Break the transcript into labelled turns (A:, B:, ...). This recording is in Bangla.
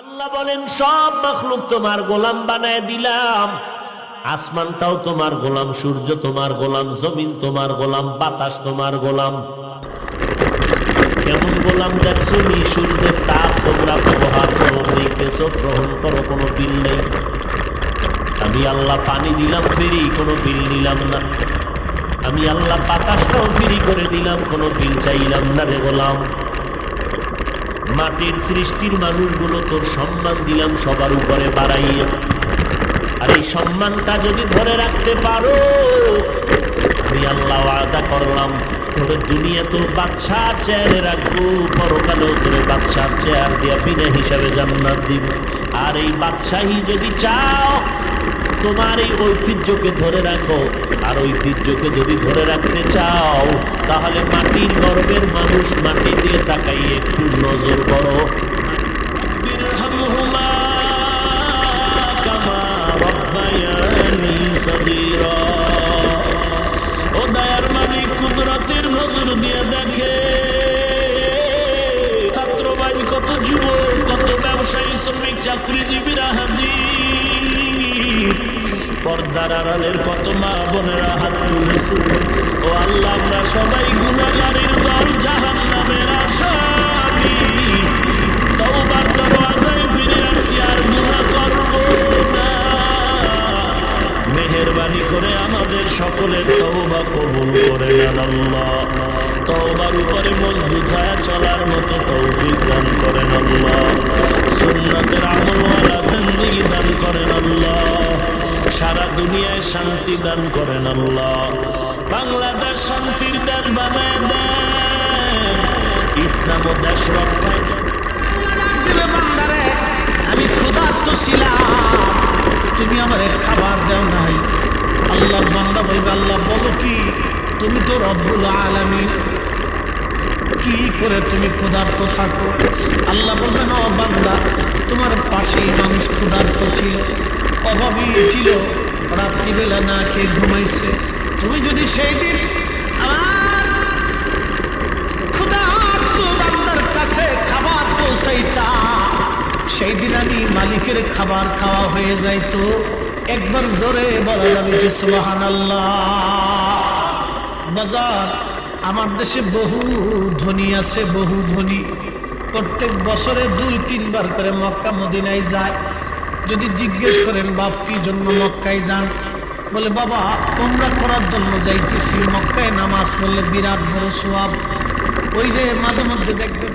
A: আল্লাহ বলেন, সব মখলুক তোমার গোলাম বানায় দিলাম। আসমানটাও তোমার গোলাম, সূর্য তোমার গোলাম, জমিন তোমার গোলাম, বাতাস তোমার গোলাম। কেমন গোলাম দেখছ নি? সূর্যের তাপ তোমরা ব্যবহার করো, দেখতেছো, গ্রহণ করো, কোনো বিল নেই। আমি আল্লাহ পানি দিলাম, ফেরি, কোনো বিল নিলাম না। আমি আল্লাহ বাতাসটাও ফ্রি করে দিলাম, কোনো বিল চাইলাম না রে গোলাম। মাটির সৃষ্টির মানুষগুলো তোর সম্মান দিলাম সবার উপরে বাড়াইয়ে। আর এই সম্মানটা যদি ধরে রাখতে পারো, আমি আল্লাহ আদা করলাম, তোর দুনিয়া তোর বাদশাহ চেয়ারে রাখব, পরকালেও তোর বাদশাহ চেয়ার দিয়া বিনা হিসাবে জান্নাত দিব। আর এই বাদশাহী যদি চাও তোমার এই ঐতিহ্যকে ধরে রাখো। আর ঐতিহ্যকে যদি ধরে রাখতে চাও, তাহলে মাটির গর্বের মানুষ মাটি দিয়ে তাকাই একটু নজর করো। মালিক কুদরতের নজর দিয়ে কত যুবক, কত ব্যবসায়ী, শ্রমিক চাকরিজীবীরা হাজির পর্দার আড়ালের কত মা বোনেরা হাত তুলেছে। ও আল্লাহ, আমরা সবাই গুণাগারের দল জাহান নামের আসামি। তওবার দরওয়াজায় ফিরে আসছি আর গুনাহ করব মেহেরবানি করে আমাদের সকলের তওবা কবুল করে নেন আল্লাহ। তওবার উপরে মজবুত হয়ে চলার মতো তৌফিক দান করেন আল্লাহ। দান করেন আল্লাহ। বাংলাদেশ শান্তির দেশ বানায় দেন। ইসলাম ও দেশ রক্ষায়
B: আমি ক্ষুধার্ত ছিলাম। তুমি আমারে খাবার দাও নাই। আল্লাহর বান্দা বলবে, আল্লাহ, বলো কি? তুমি তো রব্বুল আলামিন। কি করে তুমি ক্ষুধার্ত থাকো? আল্লাহ বলবেন, ও বান্দা, তোমার পাশেই মানুষ ক্ষুধার্ত ছিল, অভাবী ছিল। রাত্রিবেলা না খেয়ে ঘুমাইছে। তুমি যদি সেই দিন আমার কাছে খাবার পৌঁছাইতা সেই দিন আমি মালিকের খাবার খাওয়া হয়ে একবার জোরে বলা যাবে বাজার, আমার দেশে বহু ধনী আছে, বহু ধনী। প্রত্যেক বছরে দুই, তিনবার করে মক্কা মদিনায় যায়। যদি জিজ্ঞেস করেন, বাপ, কি জন্য মক্কায় যান? বলে, বাবা তোমরা করার জন্য যাইতেছি। মক্কায় নামাজ পড়লে বিরাট বড় সোয়াব। ওই যে মাঝে মধ্যে দেখবেন